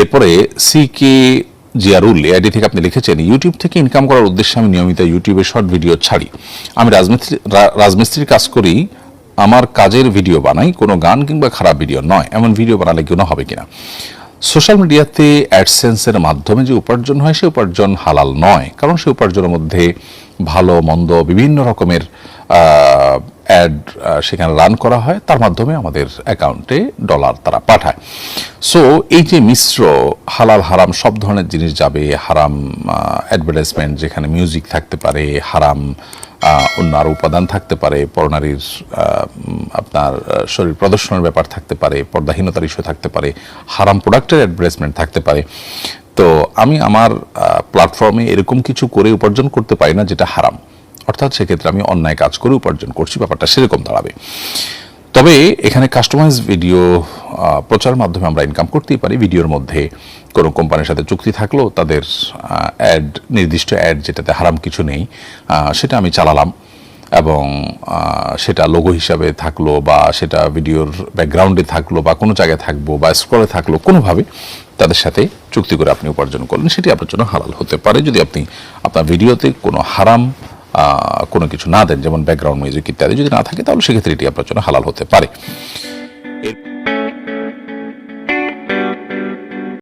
এরপরে C K Ziarul ID থেকে আপনি লিখেছেন ইউটিউব থেকে ইনকাম করার উদ্দেশ্যে আমি নিয়মিত ইউটিউবে শর্ট ভিডিও ছাড়ি। আমি রাজমিস্ত্রি রাজমিস্ত্রির কাজ করি, আমার কাজের ভিডিও বানাই, কোনো গান কিংবা খারাপ ভিডিও নয়। এমন ভিডিও বানালে গুণ হবে কিনা? সোশ্যাল মিডিয়াতে অ্যাডসেন্সের মাধ্যমে যে উপার্জন হয়, সে উপার্জন হালাল নয়। কারণ সে উপার্জনের মধ্যে ভালো, মন্দ, বিভিন্ন রকমের অ্যাড সেখানে রান করা হয়, তার মাধ্যমে আমাদের অ্যাকাউন্টে ডলার তারা পাঠায়। সো এই যে মিশ্র হালাল হারাম সব ধরনের জিনিস যাবে, হারাম অ্যাডভার্টাইজমেন্ট যেখানে মিউজিক থাকতে পারে, হারাম অন্য আরও উপাদান থাকতে পারে, পরনারীর আপনার শরীর প্রদর্শনের ব্যাপার থাকতে পারে, পর্দাহীনতার ইস্যু থাকতে পারে, হারাম প্রোডাক্টের অ্যাডভার্টাইজমেন্ট থাকতে পারে। তো আমি আমার প্ল্যাটফর্মে এরকম কিছু করে উপার্জন করতে পারি না যেটা হারাম। অর্থাৎ সেক্ষেত্রে আমি অন্যায় কাজ করে উপার্জন করছি, ব্যাপারটা সেরকম দাঁড়াবে। তবে এখানে কাস্টমাইজ ভিডিও প্রচার মাধ্যমে আমরা ইনকাম করতেই পারি। ভিডিওর মধ্যে কোনো কোম্পানির সাথে চুক্তি থাকল তাদের অ্যাড নির্দিষ্ট অ্যাড যেটাতে হারাম কিছু নেই সেটা আমি চালালাম এবং সেটা লোগো হিসাবে থাকল বা সেটা ভিডিওর ব্যাকগ্রাউন্ডে থাকল বা কোনো জায়গায় থাকব বা স্ক্রলে থাকল, কোনোভাবে তাদের সাথে চুক্তি করে আপনি উপার্জন করলেন, সেটি আপনার জন্য হালাল হতে পারে। যদি আপনি আপনার ভিডিওতে কোনো হারাম কোনো কিছু না দেন, যেমন ব্যাকগ্রাউন্ড মিউজিক ইত্যাদি যদি না থাকে, তাহলে সেক্ষেত্রে এটি আপনার জন্য হালাল হতে পারে।